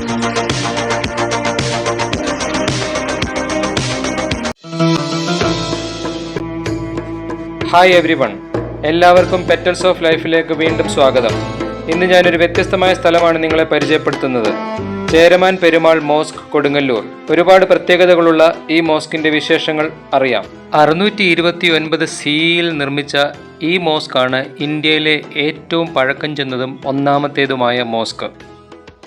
Hi everyone എല്ലാവർക്കും petals of ലൈഫിലേക്ക് വീണ്ടും സ്വാഗതം. ഇന്ന് ഞാനൊരു വ്യത്യസ്തമായ സ്ഥലമാണ് നിങ്ങളെ പരിചയപ്പെടുത്തുന്നത്. ചേരമാൻ പെരുമാൾ മോസ്ക് കൊടുങ്ങല്ലൂർ. ഒരുപാട് പ്രത്യേകതകളുള്ള ഈ മോസ്കിന്റെ വിശേഷങ്ങൾ അറിയാം. അറുന്നൂറ്റി ഇരുപത്തി ഒൻപത് സിയിൽ നിർമ്മിച്ച ഈ മോസ്കാണ് ഇന്ത്യയിലെ ഏറ്റവും പഴക്കം ചെന്നതും ഒന്നാമത്തേതുമായ മോസ്ക്.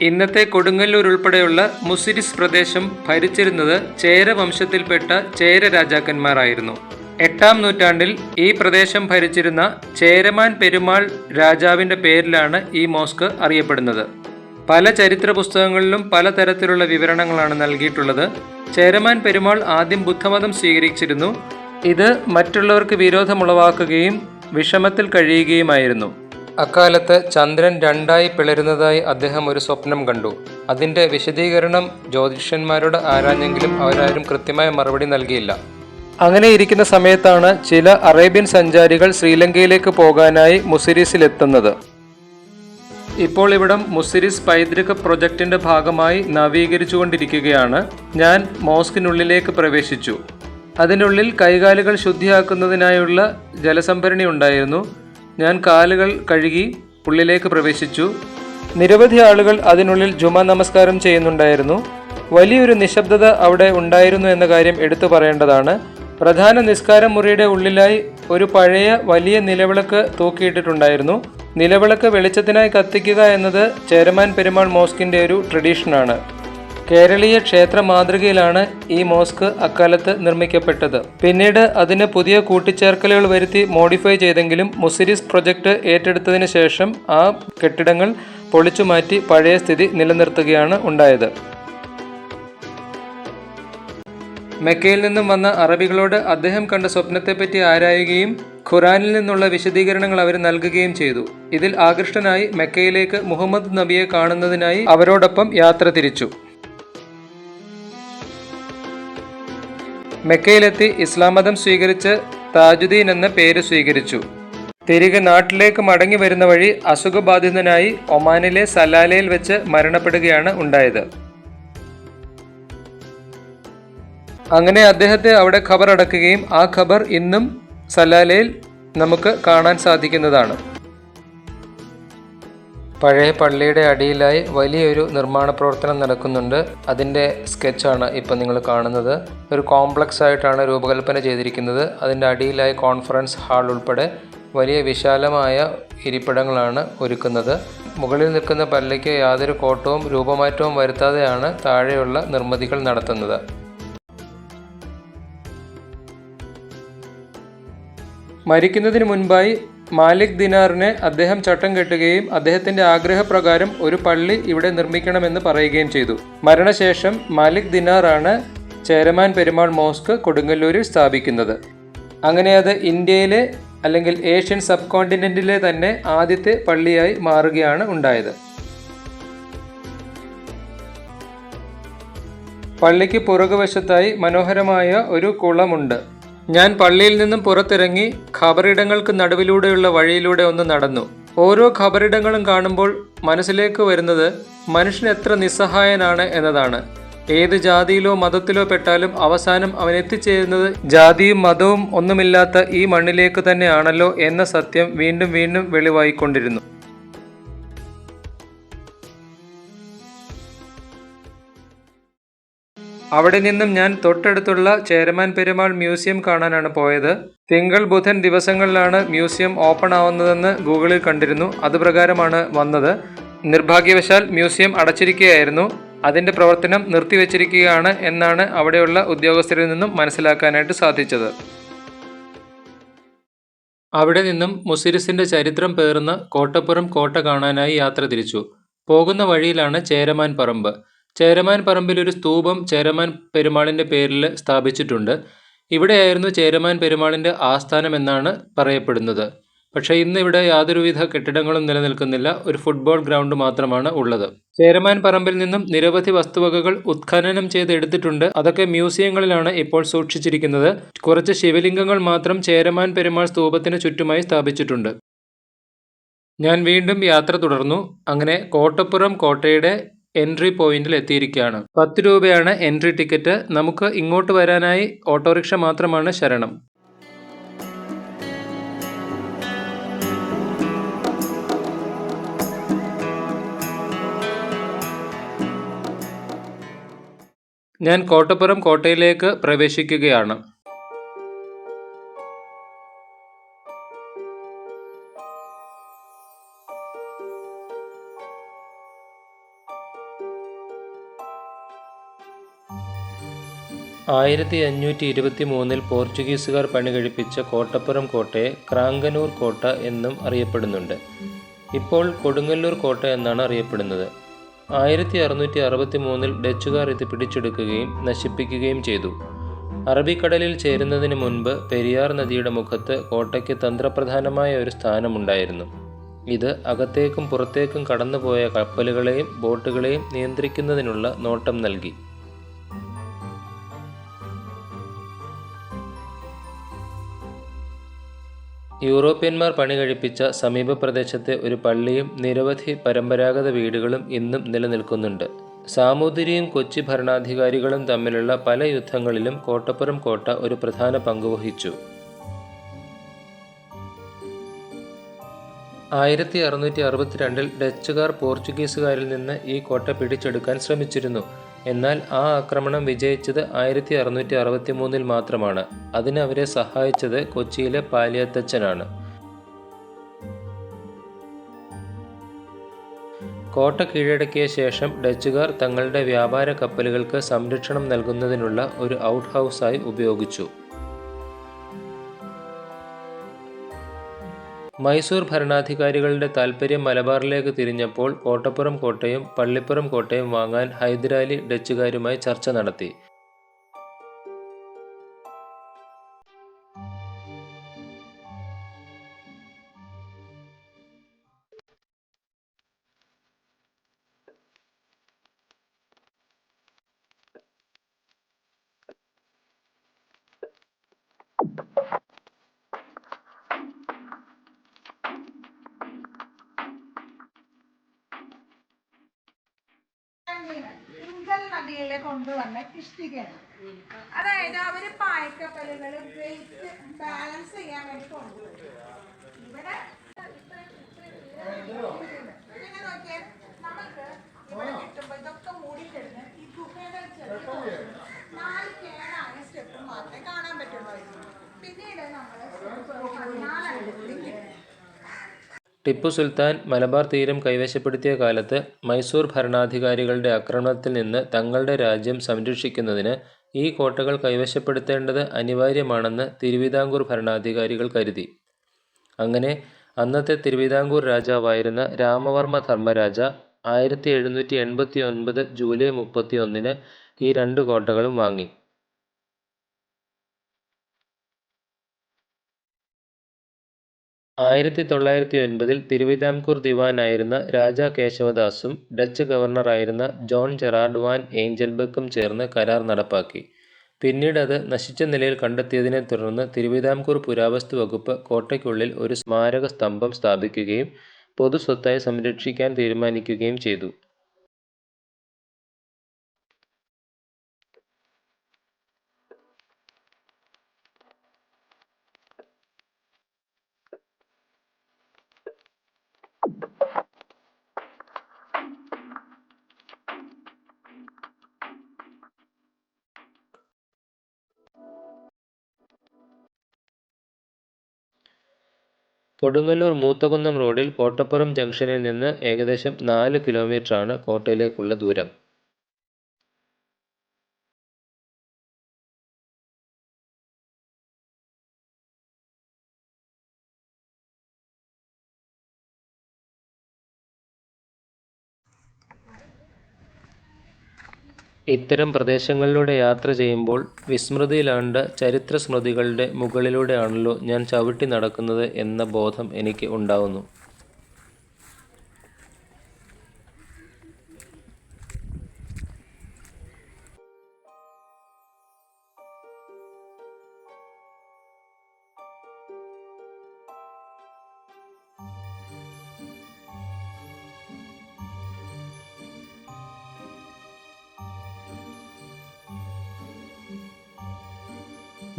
ഇന്നത്തെ കൊടുങ്ങല്ലൂർ ഉൾപ്പെടെയുള്ള മുസിരിസ് പ്രദേശം ഭരിച്ചിരുന്നത് ചേര വംശത്തിൽപ്പെട്ട ചേര രാജാക്കന്മാരായിരുന്നു. എട്ടാം നൂറ്റാണ്ടിൽ ഈ പ്രദേശം ഭരിച്ചിരുന്ന ചേരമാൻ പെരുമാൾ രാജാവിന്റെ പേരിലാണ് ഈ മോസ്ക് അറിയപ്പെടുന്നത്. പല ചരിത്ര പുസ്തകങ്ങളിലും പലതരത്തിലുള്ള വിവരണങ്ങളാണ് നൽകിയിട്ടുള്ളത്. ചേരമാൻ പെരുമാൾ ആദ്യം ബുദ്ധമതം സ്വീകരിച്ചിരുന്നു. ഇത് മറ്റുള്ളവർക്ക് വിരോധമുളവാക്കുകയും വിഷമത്തിൽ കഴിയുകയുമായിരുന്നു. അക്കാലത്ത് ചന്ദ്രൻ രണ്ടായി പിളരുന്നതായി അദ്ദേഹം ഒരു സ്വപ്നം കണ്ടു. അതിന്റെ വിശദീകരണം ജ്യോതിഷന്മാരോട് ആരാഞ്ഞെങ്കിലും അവരാരും കൃത്യമായ മറുപടി നൽകിയില്ല. അങ്ങനെ ഇരിക്കുന്ന സമയത്താണ് ചില അറേബ്യൻ സഞ്ചാരികൾ ശ്രീലങ്കയിലേക്ക് പോകാനായി മുസിരീസിലെത്തുന്നത്. ഇപ്പോൾ ഇവിടം മുസിരിസ് പൈതൃക പ്രൊജക്ടിന്റെ ഭാഗമായി നവീകരിച്ചുകൊണ്ടിരിക്കുകയാണ്. ഞാൻ മോസ്കിനുള്ളിലേക്ക് പ്രവേശിച്ചു. അതിനുള്ളിൽ കൈകാലുകൾ ശുദ്ധിയാക്കുന്നതിനായുള്ള ജലസംഭരണി ഉണ്ടായിരുന്നു ഞാൻ കാലുകൾ കഴുകി ഉള്ളിലേക്ക് പ്രവേശിച്ചു. നിരവധി ആളുകൾ അതിനുള്ളിൽ ജുമ നമസ്കാരം ചെയ്യുന്നുണ്ടായിരുന്നു. വലിയൊരു നിശബ്ദത അവിടെ ഉണ്ടായിരുന്നു എന്ന കാര്യം എടുത്തു പറയേണ്ടതാണ്. പ്രധാന നിസ്കാര മുറിയുടെ ഉള്ളിലായി ഒരു പഴയ വലിയ നിലവിളക്ക് തൂക്കിയിട്ടിട്ടുണ്ടായിരുന്നു. നിലവിളക്ക് വെളിച്ചത്തിനായി കത്തിക്കുക എന്നത് ചേരമാൻ പെരുമാൾ മോസ്കിന്റെ ഒരു ട്രഡീഷനാണ്. കേരളീയ ക്ഷേത്ര മാതൃകയിലാണ് ഈ മോസ്ക് അക്കാലത്ത് നിർമ്മിക്കപ്പെട്ടത്. പിന്നീട് അതിന് പുതിയ കൂട്ടിച്ചേർക്കലുകൾ വരുത്തി മോഡിഫൈ ചെയ്തെങ്കിലും മുസിരിസ് പ്രൊജക്ട് ഏറ്റെടുത്തതിന് ശേഷം ആ കെട്ടിടങ്ങൾ പൊളിച്ചു മാറ്റി പഴയ സ്ഥിതി നിലനിർത്തുകയാണ് ഉണ്ടായത്. മെക്കയിൽ നിന്നും വന്ന അറബികളോട് അദ്ദേഹം കണ്ട സ്വപ്നത്തെപ്പറ്റി ആരായുകയും ഖുറാനിൽ നിന്നുള്ള വിശദീകരണങ്ങൾ അവർ നൽകുകയും ചെയ്തു. ഇതിൽ ആകൃഷ്ടനായി മെക്കയിലേക്ക് മുഹമ്മദ് നബിയെ കാണുന്നതിനായി അവരോടൊപ്പം യാത്ര തിരിച്ചു. മെക്കയിലെത്തി ഇസ്ലാം മതം സ്വീകരിച്ച് താജുദ്ദീൻ എന്ന പേര് സ്വീകരിച്ചു. തിരികെ നാട്ടിലേക്ക് മടങ്ങി വരുന്ന വഴി അസുഖബാധിതനായി ഒമാനിലെ സലാലയിൽ വെച്ച് മരണപ്പെടുകയാണ് ഉണ്ടായത്. അങ്ങനെ അദ്ദേഹത്തെ അവിടെ ഖബർ അടക്കുകയും ആ ഖബർ ഇന്നും സലാലയിൽ നമുക്ക് കാണാൻ സാധിക്കുന്നതാണ്. പഴയ പള്ളിയുടെ അടിയിലായി വലിയൊരു നിർമ്മാണ പ്രവർത്തനം നടക്കുന്നുണ്ട്. അതിന്റെ സ്കെച്ചാണ് ഇപ്പം നിങ്ങൾ കാണുന്നത്. ഒരു കോംപ്ലക്സ് ആയിട്ടാണ് രൂപകൽപ്പന ചെയ്തിരിക്കുന്നത്. അതിന്റെ അടിയിലായി കോൺഫറൻസ് ഹാൾ ഉൾപ്പെടെ വലിയ വിശാലമായ ഇരിപ്പിടങ്ങളാണ് ഒരുക്കുന്നത്. മുകളിൽ നിൽക്കുന്ന പള്ളിക്ക് യാതൊരു കോട്ടവും രൂപമാറ്റവും വരുത്താതെയാണ് താഴെയുള്ള നിർമ്മിതികൾ നടത്തുന്നത്. മരിക്കുന്നതിന് മുൻപായി മാലിക് ദിനാറിനെ അദ്ദേഹം ചട്ടം കെട്ടുകയും അദ്ദേഹത്തിന്റെ ആഗ്രഹപ്രകാരം ഒരു പള്ളി ഇവിടെ നിർമ്മിക്കണമെന്ന് പറയുകയും ചെയ്തു. മരണശേഷം മാലിക് ദിനാറാണ് ചേരമാൻ പെരുമാൾ മോസ്ക് കൊടുങ്ങല്ലൂരിൽ സ്ഥാപിക്കുന്നത്. അങ്ങനെ അത് ഇന്ത്യയിലെ അല്ലെങ്കിൽ ഏഷ്യൻ സബ് കോണ്ടിനെന്റിലെ തന്നെ ആദ്യത്തെ പള്ളിയായി മാറുകയാണ് ഉണ്ടായത്. പള്ളിക്ക് പുറകുവശത്തായി മനോഹരമായ ഒരു കുളമുണ്ട്. ഞാൻ പള്ളിയിൽ നിന്നും പുറത്തിറങ്ങി ഖബറിടങ്ങൾക്ക് നടുവിലൂടെയുള്ള വഴിയിലൂടെ ഒന്ന് നടന്നു. ഓരോ ഖബറിടങ്ങളും കാണുമ്പോൾ മനസ്സിലേക്ക് വരുന്നത് മനുഷ്യൻ എത്ര നിസ്സഹായനാണ് എന്നതാണ്. ഏത് ജാതിയിലോ മതത്തിലോ പെട്ടാലും അവസാനം അവൻ എത്തിച്ചേരുന്നത് ജാതിയും മതവും ഒന്നുമില്ലാത്ത ഈ മണ്ണിലേക്ക് തന്നെയാണല്ലോ എന്ന സത്യം വീണ്ടും വീണ്ടും വെളിവായിക്കൊണ്ടിരുന്നു. അവിടെ നിന്നും ഞാൻ തൊട്ടടുത്തുള്ള ചേരമാൻ പെരുമാൾ മ്യൂസിയം കാണാനാണ് പോയത്. തിങ്കൾ ബുധൻ ദിവസങ്ങളിലാണ് മ്യൂസിയം ഓപ്പൺ ആവുന്നതെന്ന് ഗൂഗിളിൽ കണ്ടിരുന്നു. അതുപ്രകാരമാണ് വന്നത്. നിർഭാഗ്യവശാൽ മ്യൂസിയം അടച്ചിരിക്കുകയായിരുന്നു. അതിന്റെ പ്രവർത്തനം നിർത്തിവെച്ചിരിക്കുകയാണ് എന്നാണ് അവിടെയുള്ള ഉദ്യോഗസ്ഥരിൽ നിന്നും മനസ്സിലാക്കാനായിട്ട് സാധിച്ചത്. അവിടെ നിന്നും മുസിരിസിന്റെ ചരിത്രം പേറുന്ന കോട്ടപ്പുറം കോട്ട കാണാനായി യാത്ര തിരിച്ചു. പോകുന്ന വഴിയിലാണ് ചേരമാൻ പറമ്പ്. ചേരമാൻ പറമ്പിൽ ഒരു സ്തൂപം ചേരമാൻ പെരുമാളിന്റെ പേരിൽ സ്ഥാപിച്ചിട്ടുണ്ട്. ഇവിടെയായിരുന്നു ചേരമാൻ പെരുമാളിന്റെ ആസ്ഥാനം എന്നാണ് പറയപ്പെടുന്നത്. പക്ഷേ ഇന്ന് ഇവിടെ യാതൊരുവിധ കെട്ടിടങ്ങളും നിലനിൽക്കുന്നില്ല. ഒരു ഫുട്ബോൾ ഗ്രൗണ്ട് മാത്രമാണ് ഉള്ളത്. ചേരമാൻ പറമ്പിൽ നിന്നും നിരവധി വസ്തുവകകൾ ഉത്ഖനനം ചെയ്ത് എടുത്തിട്ടുണ്ട് അതൊക്കെ മ്യൂസിയങ്ങളിലാണ് ഇപ്പോൾ സൂക്ഷിച്ചിരിക്കുന്നത്. കുറച്ച് ശിവലിംഗങ്ങൾ മാത്രം ചേരമാൻ പെരുമാൾ സ്തൂപത്തിന് ചുറ്റുമായി സ്ഥാപിച്ചിട്ടുണ്ട്. ഞാൻ വീണ്ടും യാത്ര തുടർന്നു. അങ്ങനെ കോട്ടപ്പുറം കോട്ടയുടെ എൻട്രി പോയിന്റിൽ എത്തിയിരിക്കുകയാണ്. പത്ത് രൂപയാണ് എൻട്രി ടിക്കറ്റ്. നമുക്ക് ഇങ്ങോട്ട് വരാനായി ഓട്ടോറിക്ഷ മാത്രമാണ് ശരണം. ഞാൻ കോട്ടപ്പുറം കോട്ടയിലേക്ക് പ്രവേശിക്കുകയാണ്. ആയിരത്തി അഞ്ഞൂറ്റി ഇരുപത്തി മൂന്നിൽ പോർച്ചുഗീസുകാർ പണികഴിപ്പിച്ച കോട്ടപ്പുറം കോട്ടയെ ക്രാങ്കനൂർ കോട്ട എന്നും അറിയപ്പെടുന്നുണ്ട്. ഇപ്പോൾ കൊടുങ്ങല്ലൂർ കോട്ട എന്നാണ് അറിയപ്പെടുന്നത്. ആയിരത്തി അറുന്നൂറ്റി അറുപത്തി മൂന്നിൽ ഡച്ചുകാർ ഇത് പിടിച്ചെടുക്കുകയും നശിപ്പിക്കുകയും ചെയ്തു. അറബിക്കടലിൽ ചേരുന്നതിന് മുൻപ് പെരിയാർ നദിയുടെ മുഖത്ത് കോട്ടയ്ക്ക് തന്ത്രപ്രധാനമായ ഒരു സ്ഥാനമുണ്ടായിരുന്നു. ഇത് അകത്തേക്കും പുറത്തേക്കും കടന്നുപോയ കപ്പലുകളെയും ബോട്ടുകളെയും നിയന്ത്രിക്കുന്നതിനുള്ള നോട്ടം നൽകി. യൂറോപ്യന്മാർ പണി കഴിപ്പിച്ച സമീപ പ്രദേശത്തെ ഒരു പള്ളിയും നിരവധി പരമ്പരാഗത വീടുകളും ഇന്നും നിലനിൽക്കുന്നുണ്ട്. സാമൂതിരിയും കൊച്ചി ഭരണാധികാരികളും തമ്മിലുള്ള പല യുദ്ധങ്ങളിലും കോട്ടപ്പുറം കോട്ട ഒരു പ്രധാന പങ്കുവഹിച്ചു ആയിരത്തി അറുന്നൂറ്റി അറുപത്തിരണ്ടിൽ ഡച്ചുകാർ പോർച്ചുഗീസുകാരിൽ നിന്ന് ഈ കോട്ട പിടിച്ചെടുക്കാൻ ശ്രമിച്ചിരുന്നു. എന്നാൽ ആ ആക്രമണം വിജയിച്ചത് ആയിരത്തി അറുന്നൂറ്റി അറുപത്തി മൂന്നിൽ മാത്രമാണ് അതിനവരെ സഹായിച്ചത് കൊച്ചിയിലെ പാലിയത്തച്ഛനാണ്. കോട്ട കീഴടക്കിയ ശേഷം ഡച്ചുകാർ തങ്ങളുടെ വ്യാപാര കപ്പലുകൾക്ക് സംരക്ഷണം നൽകുന്നതിനുള്ള ഒരു ഔട്ട് ഹൗസായി ഉപയോഗിച്ചു. മൈസൂർ ഭരണാധികാരികളുടെ താൽപ്പര്യം മലബാറിലേക്ക് തിരിഞ്ഞപ്പോൾ കോട്ടപ്പുറം കോട്ടയും പള്ളിപ്പുറം കോട്ടയും വാങ്ങാൻ ഹൈദരാലി ഡച്ചുകാരുമായി ചർച്ച നടത്തി നദിയിലെ കൊണ്ടുവന്ന ഇഷ്ടികയാണ് അതായത് അവർ പായ്ക്കപ്പലുകൾ വെയിറ്റ് ബാലൻസ് ചെയ്യാൻ വേണ്ടി കൊണ്ടുവരും. ഇവിടെ പിന്നെ നോക്കിയേ നമുക്ക് ഇവിടെ കിട്ടുമ്പോ ഇതൊക്കെ മൂടിക്കിടന്ന് ഈ ഗുഹയുടെ ചെറിയ നാല് കേടായ സ്റ്റെപ്പ് മാത്രമേ കാണാൻ പറ്റുള്ളൂ. പിന്നീട് നമ്മൾ ടിപ്പു സുൽത്താൻ മലബാർ തീരം കൈവശപ്പെടുത്തിയ കാലത്ത് മൈസൂർ ഭരണാധികാരികളുടെ ആക്രമണത്തിൽ നിന്ന് തങ്ങളുടെ രാജ്യം സംരക്ഷിക്കുന്നതിന് ഈ കോട്ടകൾ കൈവശപ്പെടുത്തേണ്ടത് അനിവാര്യമാണെന്ന് തിരുവിതാംകൂർ ഭരണാധികാരികൾ കരുതി. അങ്ങനെ അന്നത്തെ തിരുവിതാംകൂർ രാജാവായിരുന്ന രാമവർമ്മ ധർമ്മരാജ ആയിരത്തി എഴുന്നൂറ്റി എൺപത്തി ഒൻപത് ജൂലൈ മുപ്പത്തി ഒന്നിന് ഈ രണ്ട് കോട്ടകളും വാങ്ങി. ആയിരത്തി തൊള്ളായിരത്തി ഒൻപതിൽ തിരുവിതാംകൂർ ദിവാനായിരുന്ന രാജാ കേശവദാസും ഡച്ച് ഗവർണറായിരുന്ന ജോൺ ജെറാർഡ് വാൻ ഏഞ്ചൽബക്കും ചേർന്ന് കരാർ നടപ്പാക്കി. പിന്നീട് അത് നശിച്ച നിലയിൽ കണ്ടെത്തിയതിനെ തുടർന്ന് തിരുവിതാംകൂർ പുരാവസ്തു വകുപ്പ് കോട്ടയ്ക്കുള്ളിൽ ഒരു സ്മാരക സ്തംഭം സ്ഥാപിക്കുകയും പൊതുസ്വത്തായി സംരക്ഷിക്കാൻ തീരുമാനിക്കുകയും ചെയ്തു. കൊടുങ്ങല്ലൂർ മൂത്തകുന്നം റോഡിൽ കോട്ടപ്പുറം ജംഗ്ഷനിൽ നിന്ന് ഏകദേശം നാല് കിലോമീറ്ററാണ് കോട്ടയിലേക്കുള്ള ദൂരം. ഇത്തരം പ്രദേശങ്ങളിലൂടെ യാത്ര ചെയ്യുമ്പോൾ വിസ്മൃതിയിലാണ്ട ചരിത്ര സ്മൃതികളുടെ മുകളിലൂടെയാണല്ലോ ഞാൻ ചവിട്ടി നടക്കുന്നത് എന്ന ബോധം എനിക്ക് ഉണ്ടാവുന്നു.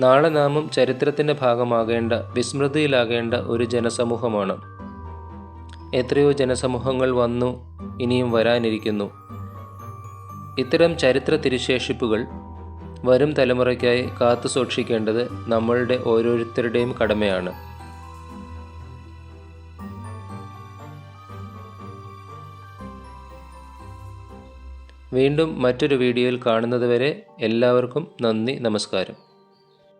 നാളെ നാമും ചരിത്രത്തിന്റെ ഭാഗമാകേണ്ട വിസ്മൃതിയിലാകേണ്ട ഒരു ജനസമൂഹമാണ്. എത്രയോ ജനസമൂഹങ്ങൾ വന്നു ഇനിയും വരാനിരിക്കുന്നു. ഇത്തരം ചരിത്ര തിരുശേഷിപ്പുകൾ വരും തലമുറയ്ക്കായി കാത്തു സൂക്ഷിക്കേണ്ടത് നമ്മളുടെ ഓരോരുത്തരുടെയും കടമയാണ്. വീണ്ടും മറ്റൊരു വീഡിയോയിൽ കാണുന്നതുവരെ എല്ലാവർക്കും നന്ദി നമസ്കാരം.